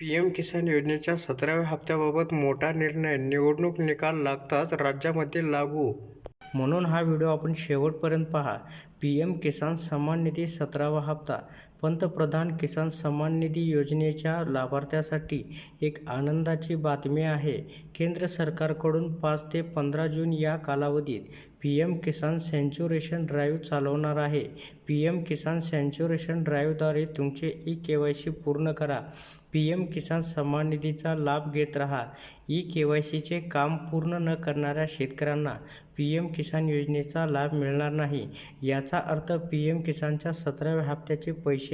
PM किसान योजनेच्या सतराव्या हप्त्याबाबत मोठा निर्णय, निवडणूक निकाल लागताच राज्यामध्ये लागू. म्हणून हा व्हिडिओ आपण शेवटपर्यंत पहा. पी एम किसान सन्मान निधी सतरावा हप्ता. पंतप्रधान किसान सन्मान निधी योजनेच्या लाभार्थ्यांसाठी एक आनंदाची बातमी आहे. केंद्र सरकारकडून पाच ते पंधरा जून या कालावधीत P M Kisan saturation drive चालवणार आहे. पी एम किसान सेंच्युरेशन ड्राईव्हद्वारे तुमचे ई के वाय सी पूर्ण करा. पी एम किसान सन्मान निधीचा लाभ घेत राहा. ई के वाय सीचे काम पूर्ण न करणाऱ्या शेतकऱ्यांना पी एम किसान योजनेचा लाभ मिळणार नाही. याचा अर्थ पी एम किसानच्या सतराव्या हप्त्याचे पैसे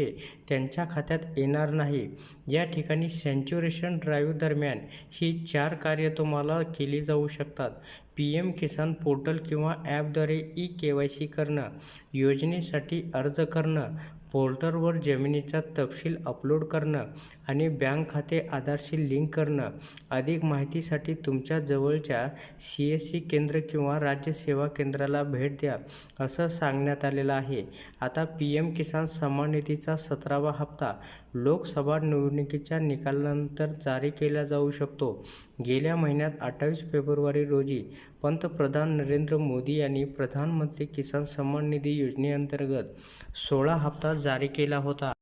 त्यांच्या खात्यात येणार नाही. या ठिकाणी सेंच्युरेशन ड्राईव्ह दरम्यान ही चार कार्य तुम्हाला केली जाऊ शकतात. पी एम किसान पोर्टल किंवा ॲपद्वारे ई-केवायसी करणं, योजनेसाठी अर्ज करणं, पोर्टलवर जमिनीचा तपशील अपलोड करणं आणि बँक खाते आधारशी लिंक करणं. अधिक माहितीसाठी तुमच्या जवळच्या सी एस सी केंद्र किंवा राज्य सेवा केंद्राला भेट द्या, असं सांगण्यात आलेलं आहे. आता पी एम किसान सन्मान निधीचा सतरावा हप्ता लोकसभा निवडणुकीच्या निकालानंतर जारी केला जाऊ शकतो. गेल्या महिन्यात अठ्ठावीस फेब्रुवारी रोजी पंतप्रधान नरेंद्र मोदी यांनी प्रधानमंत्री किसान सन्मान निधी योजनेअंतर्गत सोळा हप्ता जारी केला होता.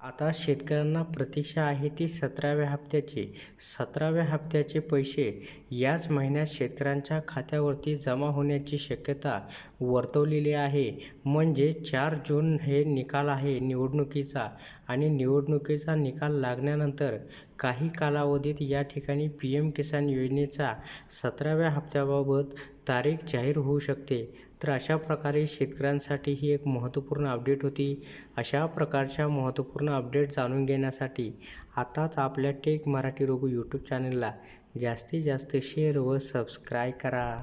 आता शेतकऱ्यांना प्रतीक्षा आहे ती सतराव्या हप्त्याची. सतराव्या हप्त्याचे पैसे याच महिन्यात शेतकऱ्यांच्या खात्यावरती जमा होण्याची शक्यता वर्तवलेली आहे. म्हणजे चार जून हे निकाल आहे निवडणुकीचा आणि निवडणुकीचा निकाल लागल्यानंतर काही कालावधीत या ठिकाणी पी एम किसान योजनेचा सतराव्या हप्त्याबाबत तारीख जाहीर होऊ शकते. तर अशा प्रकारे शेतकऱ्यांसाठी ही एक महत्त्वपूर्ण अपडेट होती. अशा प्रकारच्या महत्त्वपूर्ण अपडेट जाणून घेण्यासाठी आताच आपल्या टेक मराठी रोग यूट्यूब चॅनलला जास्तीत जास्त शेअर व सबस्क्राईब करा.